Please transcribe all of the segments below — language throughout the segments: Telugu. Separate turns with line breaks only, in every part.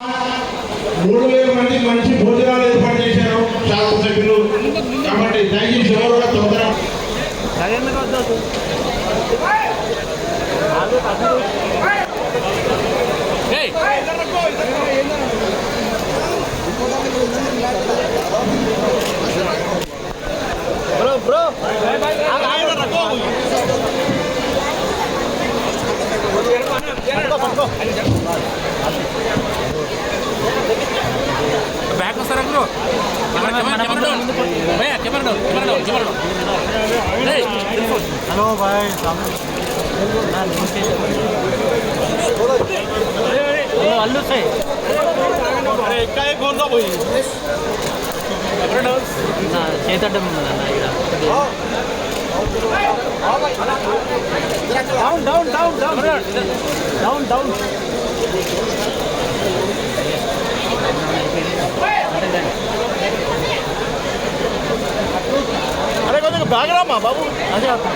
మూడు వేల మంది మంచి భోజనాలు ఏర్పాటు చేశారు శాసనసభ్యులు కాబట్టి దయచేసి ఎవరు కూడా తొందర
బ్యాక్ బ్రో కెమెరా బ్యాక్ వస్తారా బ్రో హలో
బాయ్ అల్లు సై ఇంకా ఫోన్ పోయి చేతడ్డం ఉందన్న ఇక్కడ down down down down down down
అరే కొద్దిగా బ్యాగ్ రామా బాబు
అదే
చాలా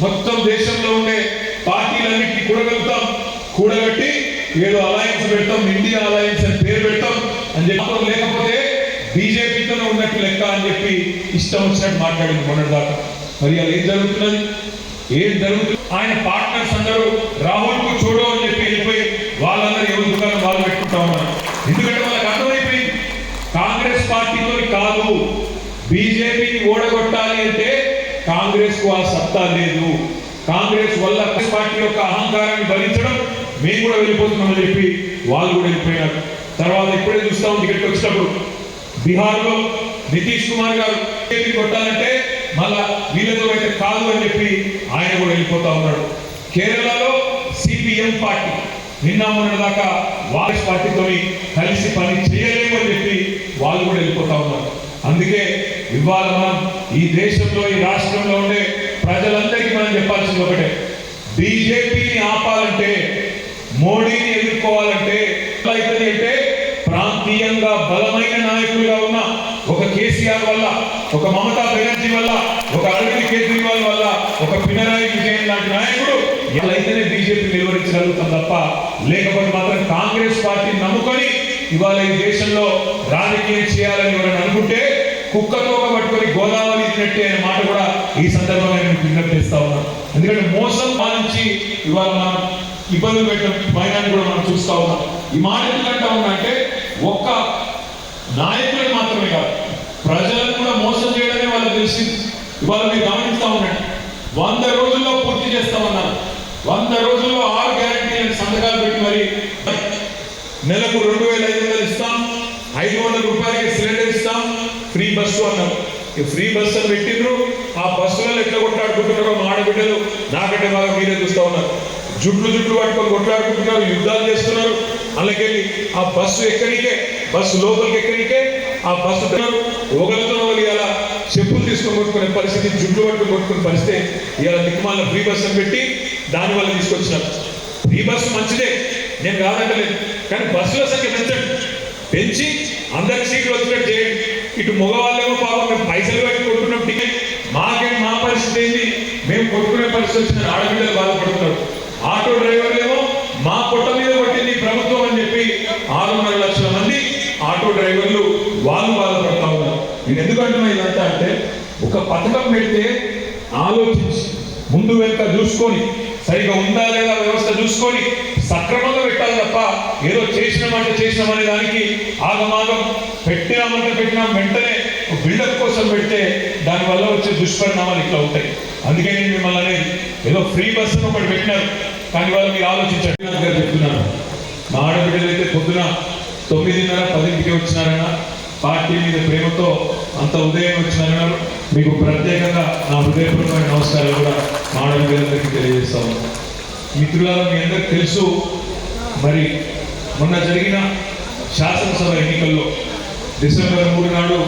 మొత్తం దేశంలో ఉండే పార్టీలన్నింటినీ కూడగలుగుతాం కూడగట్టి ఏదో అలయన్స్ పెడతాం ఇండియా అలయన్స్ అని పేరు పెడతాం అని చెప్పి లేకపోతే బీజేపీతోనే ఉన్నట్టు లెక్క అని చెప్పి ఇష్టం వచ్చినట్టు మాట్లాడింది మొన్నటిదాకా. మరి అది ఏం జరుగుతున్నది? ఏం జరుగుతుంది? ఆయన పార్ట్నర్స్ అందరూ రాహుల్కు చూడు అని చెప్పి వెళ్ళిపోయి వాళ్ళందరూ ఎవరి దుకాణం వాళ్ళు పెట్టుకుంటా ఉన్నారు. ఎందుకంటే వాళ్ళకి అర్థమైపోయింది. కాంగ్రెస్ పార్టీతో కాదు. బీజేపీని ఓడగొట్టాలి అంటే కాంగ్రెస్కు ఆ సత్తా లేదు. కాంగ్రెస్ వల్ల పార్టీ యొక్క అహంకారాన్ని భరించడం మేము కూడా వెళ్ళిపోతున్నామని చెప్పి వాళ్ళు కూడా వెళ్ళిపోయినారు. తర్వాత ఇప్పుడే చూస్తాం టికెట్ వచ్చినప్పుడు. బీహార్లో నితీష్ కుమార్ గారు బీజేపీ కొట్టాలంటే మళ్ళా వీళ్ళతో అయితే కాదు అని చెప్పి ఆయన కూడా వెళ్ళిపోతా ఉన్నాడు. కేరళలో సిపిఎం పార్టీ నిన్న మొన్న దాకా వాయిస్ పార్టీతో కలిసి పని చేయలేము అని చెప్పి వాళ్ళు కూడా వెళ్ళిపోతా ఉన్నారు. అందుకే ఇవాళ మనం ఈ దేశంలో ఈ రాష్ట్రంలో ఉండే ప్రజలందరికీ మనం చెప్పాల్సింది ఒకటే. బీజేపీని ఆపాలంటే మోడీని ఎదుర్కోవాలంటే ఎట్లా అవుతుంది అంటే ప్రాంతీయంగా బలమైన నాయకులుగా ఉన్న ఒక కేసీఆర్ వల్ల ఒక మమతా బెనర్జీ వల్ల ఒక అరవింద్ కేజ్రీవాల్ వల్ల ఒక పినరాయి విజయన్ లాంటి నాయకుడు ఎట్లయితేనే బీజేపీ నిర్వహించగలుగుతాం తప్ప లేకపోతే మాత్రం కాంగ్రెస్ పార్టీని నమ్ముకొని ఇవాళ ఈ దేశంలో రాజకీయం చేయాలని ఎవరైనా అనుకుంటే కుక్కతో పట్టుకొని గోదావరి ఇచ్చినట్టే అనే మాట కూడా ఈ సందర్భంగా నేను విజ్ఞప్తి చేస్తా ఉన్నాను ఎందుకంటే మోసం పాలించి ఇవాళ మనం ఇబ్బందులు పెట్టడం పైన కూడా మనం చూస్తా ఉన్నాం. ఈ మాట ఎందుకంటా ఉన్నా అంటే ఒక్క నాయకులు మాత్రమే కాదు ప్రజలను కూడా మోసం చేయడమే వాళ్ళకి తెలిసింది. ఇవాళ మీరు గమనిస్తా ఉండండి. వంద రోజుల్లో పూర్తి చేస్తామన్నారు. వంద రోజుల్లో ఆరు గ్యారంటీలను సంతకాలు పెట్టి మరి నెలకు రెండు వేల ఐదు వందలు ఇస్తాం. ఐదు వందల రూపాయలకి సిలిండర్ ఇస్తాం. ఫ్రీ బస్సు అన్నారు. ఈ ఫ్రీ బస్సు అని పెట్టిండ్రు. ఆ బస్సులలో ఎట్లా కొట్లాడుకుంటున్నారో మా ఆడబిడ్డలు నాకంటే బాగా మీరే చూస్తా ఉన్నారు. జుట్లు జుట్లు పట్టుకొని కొట్లాడుకుంటున్నారు యుద్ధాలు చేస్తున్నారు. అందుకెళ్ళి ఆ బస్సు ఎక్కడికే బస్సు లోపలికి ఎక్కడికే ఆ బస్సు ఒకరితో ఒకరు ఇలా చెప్పులు తీసుకొని కొట్టుకునే పరిస్థితి జుట్లు పట్టుకొని కొట్టుకునే పరిస్థితి ఇలా దిక్కుమాల ఫ్రీ బస్సు అని పెట్టి దానివల్ల తీసుకొచ్చినారు. ఫ్రీ బస్సు మంచిదే. నేను కాదంటలేదు. కానీ బస్సులో సంఖ్య పెంచండి పెంచి అందరికి సీట్లు వచ్చినట్టు చేయండి. ఇటు మగవాళ్ళేమో పాపం మేము పైసలు పెట్టి కొట్టుకున్నాం టికెట్. మాకేం మా పరిస్థితి ఏంటి మేము కొట్టుకునే పరిస్థితి వచ్చిన ఆడబిడ్డలు బాధపడుతున్నారు. ఆటో డ్రైవర్లేమో మా పొట్ట మీద పట్టింది ప్రభుత్వం అని చెప్పి ఆరున్నర లక్షల మంది ఆటో డ్రైవర్లు వాళ్ళు బాధపడతా ఉన్నారు. నేను ఎందుకంటున్నా ఇదంతా అంటే ఒక పథకం పెడితే ఆలోచించి ముందు వెనుక చూసుకొని సరిగా ఉందా లేదా వ్యవస్థ చూసుకొని సక్రమంగా పెట్టాలి తప్ప ఏదో చేసినామంటే చేసినామనే దానికి ఆగమాగం పెట్టినామంటే పెట్టినాం వెంటనే బిల్డప్ కోసం పెడితే దానివల్ల వచ్చే దుష్పరిణామాలు ఇట్లా ఉంటాయి. అందుకే నేను మిమ్మల్ని అనేది ఏదో ఫ్రీ బస్సును ఒకటి పెట్టినారు. కానీ వాళ్ళు మీరు ఆలోచించండి. చెప్తున్నాను మా ఆడబిడ్డలు అయితే పొద్దున తొమ్మిదిన్నర పదింటికి వచ్చినారన్న. పార్టీ మీద ప్రేమతో అంత ఉదయం వచ్చినారు మీకు ప్రత్యేకంగా నా హృదయపూర్వకమైన నమస్కారాలు కూడా మానవ గారికి తెలియజేస్తా ఉన్నాను. మిత్రులారా మీ అందరికి తెలుసు మరి మొన్న జరిగిన శాసనసభ ఎన్నికల్లో డిసెంబర్ మూడు నాడు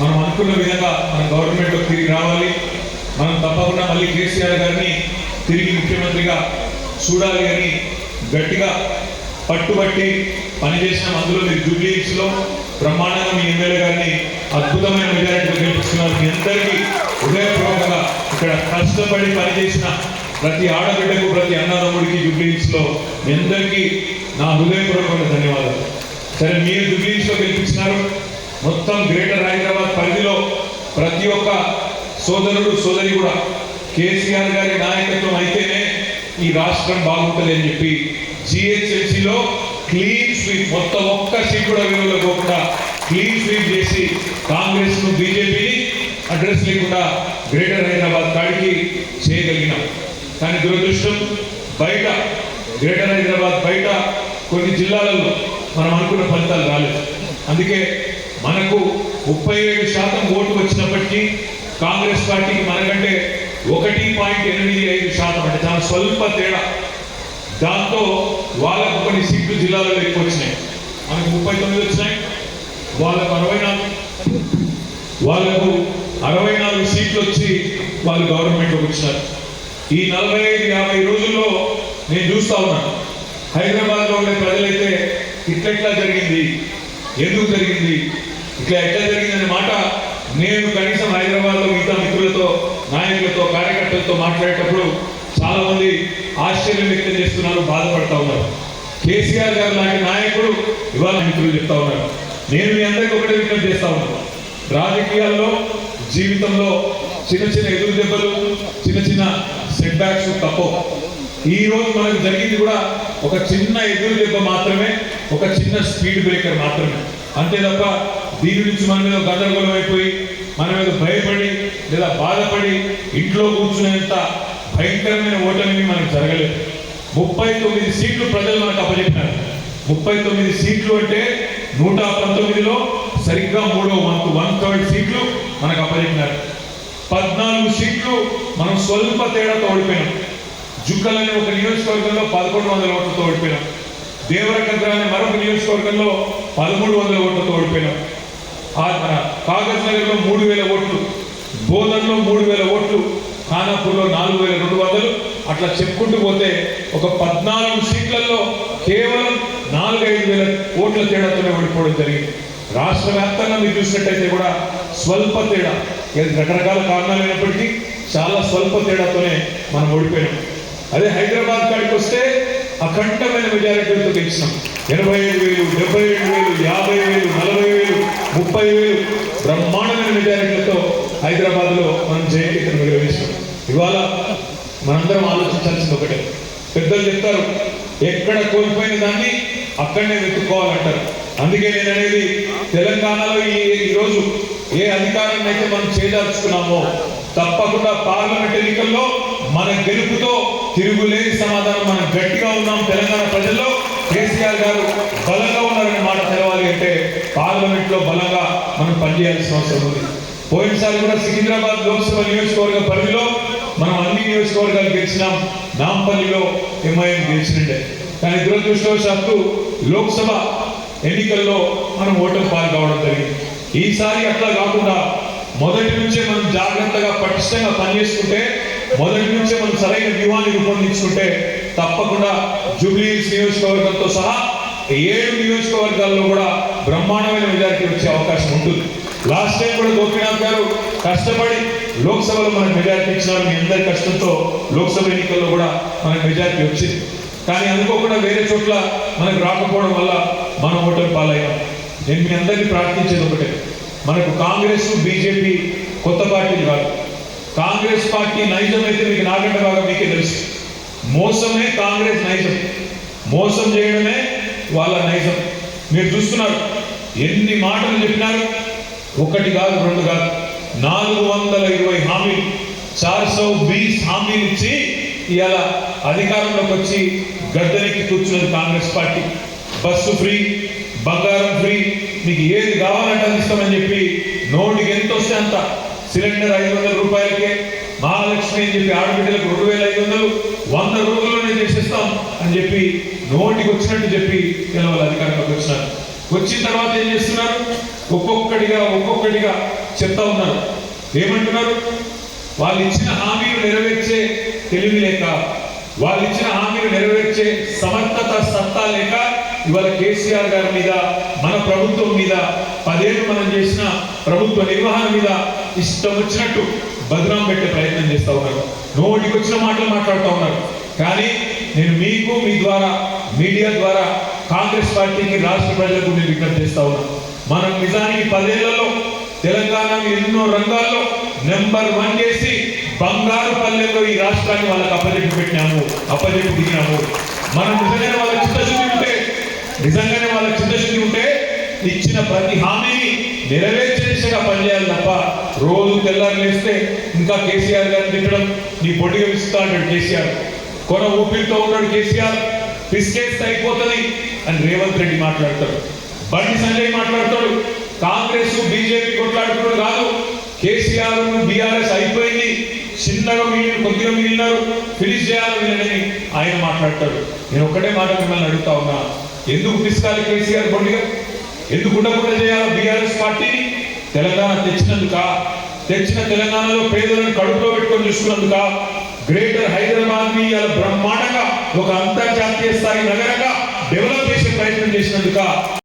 మనం అనుకున్న విధంగా మన గవర్నమెంట్లో తిరిగి రావాలి. మనం తప్పకుండా మళ్ళీ కేసీఆర్ గారిని తిరిగి ముఖ్యమంత్రిగా చూడాలి అని గట్టిగా పట్టుబట్టి పనిచేసిన. అందులో మీరు జూబ్లీస్లో బ్రహ్మాండంగా మీ ఎమ్మెల్యే గారిని అద్భుతమైన విజయాన్ని గెలిపిస్తున్నారు మీ అందరికీ హృదయపూర్వకంగా ఇక్కడ కష్టపడి పనిచేసిన ప్రతి ఆడబిడ్డకు ప్రతి అన్నదమ్ముడికి జూబ్లీస్లో మీ అందరికీ నా హృదయపూర్వకమైన ధన్యవాదాలు. సరే మీరు జూబ్లీస్లో గెలిపించినారు. మొత్తం గ్రేటర్ హైదరాబాద్ పరిధిలో ప్రతి ఒక్క సోదరుడు సోదరి కూడా కేసీఆర్ గారి నాయకత్వం అయితేనే ఈ రాష్ట్రం బాగుంటుంది అని చెప్పి జిహెచ్ఎంసీలో క్లీన్ స్వీప్ మొత్తం ఒక్క సీట్ కూడా విలువలో పోకుండా క్లీన్ స్వీప్ చేసి కాంగ్రెస్ను బీజేపీని అడ్రస్ లేకుండా గ్రేటర్ హైదరాబాద్ కాడికి చేయగలిగినాం. కానీ దురదృష్టం బయట గ్రేటర్ హైదరాబాద్ బయట కొన్ని జిల్లాలలో మనం అనుకున్న ఫలితాలు రాలేదు. అందుకే మనకు ముప్పై ఏడు శాతం ఓటు వచ్చినప్పటికీ కాంగ్రెస్ పార్టీకి మనకంటే ఒకటి పాయింట్ ఎనిమిది ఐదు శాతం అంటే చాలా స్వల్ప తేడా. దాంతో వాళ్ళకు కొన్ని సీట్లు జిల్లాలలో ఎక్కువ వచ్చినాయి. మనకు ముప్పై తొమ్మిది వచ్చినాయి వాళ్ళకు అరవై నాలుగు. వాళ్ళకు అరవై నాలుగు సీట్లు వచ్చి వాళ్ళు గవర్నమెంట్లోకి వచ్చినారు. ఈ నలభై ఐదు యాభై రోజుల్లో నేను చూస్తా ఉన్నాను హైదరాబాద్లో ఉండే ప్రజలైతే ఇట్లెట్లా జరిగింది ఎందుకు జరిగింది ఇట్లా ఎట్లా జరిగిందనే మాట నేను కనీసం హైదరాబాద్లో మిగతా మిత్రులతో నాయకులతో కార్యకర్తలతో మాట్లాడేటప్పుడు చాలామంది ఆశ్చర్యం వ్యక్తం చేస్తున్నారు బాధపడతా ఉన్నారు. కేసీఆర్ గారు లాంటి నాయకుడు ఇవాళ మిత్రులు చెప్తా ఉన్నారు. నేను మీ అందరికీ ఒకటే విజ్ఞప్తి చేస్తా ఉన్నాను రాజకీయాల్లో జీవితంలో చిన్న చిన్న ఎదురు దెబ్బలు చిన్న చిన్న సెట్ బ్యాక్స్ తప్పవు ఈ రోజు మనకు జరిగింది కూడా ఒక చిన్న ఎదురు దెబ్బ మాత్రమే ఒక చిన్న స్పీడ్ బ్రేకర్ మాత్రమే. అంతే తప్ప దీని నుంచి మన మీద గందరగోళం అయిపోయి మన మీద భయపడి లేదా బాధపడి ఇంట్లో కూర్చునేంత భయంకరమైన ఓటమి మనకు జరగలేదు. ముప్పై తొమ్మిది సీట్లు ప్రజలు మనకు అప్పచెప్పినారు. ముప్పై తొమ్మిది సీట్లు అంటే నూట పంతొమ్మిదిలో సరిగ్గా మూడో వంతు వన్ థర్డ్ సీట్లు మనకు అప్పచెప్పినారు. పద్నాలుగు సీట్లు మనం స్వల్ప తేడాతో ఓడిపోయినాం. జుక్కలని ఒక నియోజకవర్గంలో పదకొండు వందల ఓట్లతో ఓడిపోయినాం. దేవరకద్ర అనే మరొక నియోజకవర్గంలో పదమూడు వందల ఓట్లతో ఓడిపోయినాం. ఆ మన కాగజ్ నగర్లో మూడు వేల ఓట్లు బోధన్లో మూడు వేల ఓట్లు ఖానాపూర్లో నాలుగు వేల రెండు వందలు. అట్లా చెప్పుకుంటూ పోతే ఒక పద్నాలుగు సీట్లలో కేవలం నాలుగైదు వేల ఓట్ల తేడాతోనే ఓడిపోవడం జరిగింది. రాష్ట్ర వ్యాప్తంగా మీరు చూసినట్టయితే కూడా స్వల్ప తేడా. రకరకాల కారణాలు అయినప్పటికీ చాలా స్వల్ప తేడాతోనే మనం ఓడిపోయినాం అదే హైదరాబాద్ కాడికి వస్తే అఖండమైన మెజారిటీతో గెలిచినాం. ఎనభై ఐదు వేలు డెబ్బై ఏడు వేలు యాభై వేలు నలభై వేలు ముప్పై వేలు బ్రహ్మాండమైన మెజారిటీలతో హైదరాబాద్లో మనం జయంతిని నిర్వహిస్తాం ఇవాళ మనందరం ఆలోచించాల్సింది ఒకటే. పెద్దలు చెప్తారు ఎక్కడ కోల్పోయిన దాన్ని అక్కడనే వెతుక్కోవాలంటారు. అందుకే నేను అనేది తెలంగాణలో ఈ ఈరోజు రోజు ఏ అధికారాన్ని అయితే మనం చేదార్చుకున్నామో తప్పకుండా పార్లమెంట్ ఎన్నికల్లో మన గెలుపుతో తిరుగులేని సమాధానం మనం గట్టిగా ఉన్నాం తెలంగాణ ప్రజల్లో. కేసీఆర్ గారు బలంగా ఉన్నారని మాట తెలవాలి అంటే పార్లమెంట్లో బలంగా మనం పనిచేయాల్సిన అవసరం ఉంది. పోయినసారి కూడా సికింద్రాబాద్ లోక్సభ నియోజకవర్గ పరిధిలో మనం అన్ని నియోజకవర్గాలు గెలిచినాం. నాంపల్లిలో ఎంఐఎం గెలిచినండే కానీ దురదృష్టవశాత్తు లోక్సభ ఎన్నికల్లో మనం ఓటమి పాలు కావడం జరిగింది. ఈసారి అట్లా కాకుండా మొదటి నుంచే మనం జాగ్రత్తగా పటిష్టంగా పనిచేసుకుంటే మొదటి నుంచే మనం సరైన వ్యూహాన్ని రూపొందించుకుంటే తప్పకుండా జూబ్లీ నియోజకవర్గంతో సహా ఏడు నియోజకవర్గాల్లో కూడా బ్రహ్మాండమైన మెజారిటీ వచ్చే అవకాశం ఉంటుంది. లాస్ట్ టైం కూడా గోపీనాథ్ గారు కష్టపడి లోక్సభలో మనకు మెజారిటీ ఇచ్చినారు. మీ అందరి కష్టంతో లోక్సభ ఎన్నికల్లో కూడా మనకు మెజారిటీ వచ్చింది. కానీ అనుకోకుండా వేరే చోట్ల మనకు రాకపోవడం వల్ల మనం ఓటర్ పాలయ్యాం. నేను మీ అందరికీ ప్రార్థించేది ఒకటే. మనకు కాంగ్రెస్ బీజేపీ కొత్త పార్టీలు కాదు. కాంగ్రెస్ పార్టీ నైజం అయితే మీకు నాకంటే బాగా మీకే తెలుసు. మోసమే కాంగ్రెస్ నైజం. మోసం చేయడమే వాళ్ళ నైజం. మీరు చూస్తున్నారు ఎన్ని మాటలు చెప్పినారు? ఒకటి కాదు రెండు కాదు. నాలుగు వందల ఇరవై హామీలు. చార్ సౌ బీస్ హామీలు ఇచ్చి ఇవాళ అధికారంలోకి వచ్చి గద్దెనెక్కి కూర్చున్నది కాంగ్రెస్ పార్టీ. బస్సు ఫ్రీ బంగారం ఫ్రీ మీకు ఏది కావాలంటే అది ఇస్తామని చెప్పి నోటికి ఎంత వస్తే అంత సిలిండర్ ఐదు వందల రూపాయలకే మహాలక్ష్మి అని చెప్పి ఆడబిడ్డలకు రెండు వేల ఐదు వందలు వంద రోజుల్లోనే చేసేస్తాం అని చెప్పి నోటికి వచ్చినట్టు చెప్పి తెలవాలి అధికారంలోకి వచ్చినారు. వచ్చిన తర్వాత ఏం చేస్తున్నారు? ఒక్కొక్కడిగా ఒక్కొక్కడిగా చెప్తా ఉన్నారు. ఏమంటున్నారు? వాళ్ళు ఇచ్చిన హామీలు నెరవేర్చే తెలివి లేక వాళ్ళు ఇచ్చిన హామీలు నెరవేర్చే సమర్థత సత్తా లేక ఇవాళ కేసీఆర్ గారి మీద మన ప్రభుత్వం మీద పదేళ్ళు మనం చేసిన ప్రభుత్వ నిర్వహణ మీద ఇష్టం వచ్చినట్టు బదనాం పెట్టే ప్రయత్నం చేస్తా ఉన్నారు. నోటికి వచ్చిన మాటలు మాట్లాడుతూ ఉన్నారు. కానీ నేను మీకు మీ ద్వారా మీడియా ద్వారా కాంగ్రెస్ పార్టీకి రాష్ట్ర ప్రజలకు నేను విజ్ఞప్తి చేస్తా ఉన్నాను మనం నిజానికి పదేళ్ళలో తెలంగాణ ఎన్నో రంగాల్లో నెంబర్ వన్ చేసి బంగారు పల్లెల్లో ఈ రాష్ట్రాన్ని వాళ్ళకి అప్పజెప్పు పెట్టినాము అప్పచెప్పి దిగినాము. మనం నిజమైన వాళ్ళ చిత్తశుద్ధి నిజంగానే వాళ్ళ చిత్తశుద్ధి ఉంటే ఇచ్చిన ప్రతి హామీని నెరవేర్చే దిశగా పనిచేయాలి తప్ప రోజు తెల్లారి లేస్తే ఇంకా కేసీఆర్ గారిని తిట్టడం నీ పొడిగా విసుతా అంటాడు కేసీఆర్. కొన ఊపిరితో ఉన్నాడు కేసీఆర్. పిసికేస్తే అయిపోతుంది అని రేవంత్ రెడ్డి మాట్లాడతాడు. బండి సంజయ్ మాట్లాడతాడు. కాంగ్రెస్ బీజేపీ కొట్లాడుకున్నాడు కాదు. కేసీఆర్ బీఆర్ఎస్ అయిపోయింది. చిన్నగా మిగిలిన కొద్దిగా మిగిలినారు. ఫినిష్ చేయాలని ఆయన మాట్లాడతాడు. నేను ఒక్కటే మాట మిమ్మల్ని అడుగుతా ఉన్నా. ఎందుకు పిసుకాలి కేసీఆర్ బొండిగా ఎందుకు ఉండకుండా చేయాలి బీఆర్ఎస్ పార్టీని తెలంగాణ తెచ్చినందుక తెచ్చిన తెలంగాణలో పేదలను కడుపులో పెట్టుకొని చూసుకున్నందుక గ్రేటర్ హైదరాబాద్ని ఇలా బ్రహ్మాండంగా ఒక అంతర్జాతీయ స్థాయి నగరంగా డెవలప్ చేసే ప్రయత్నం చేసినందుక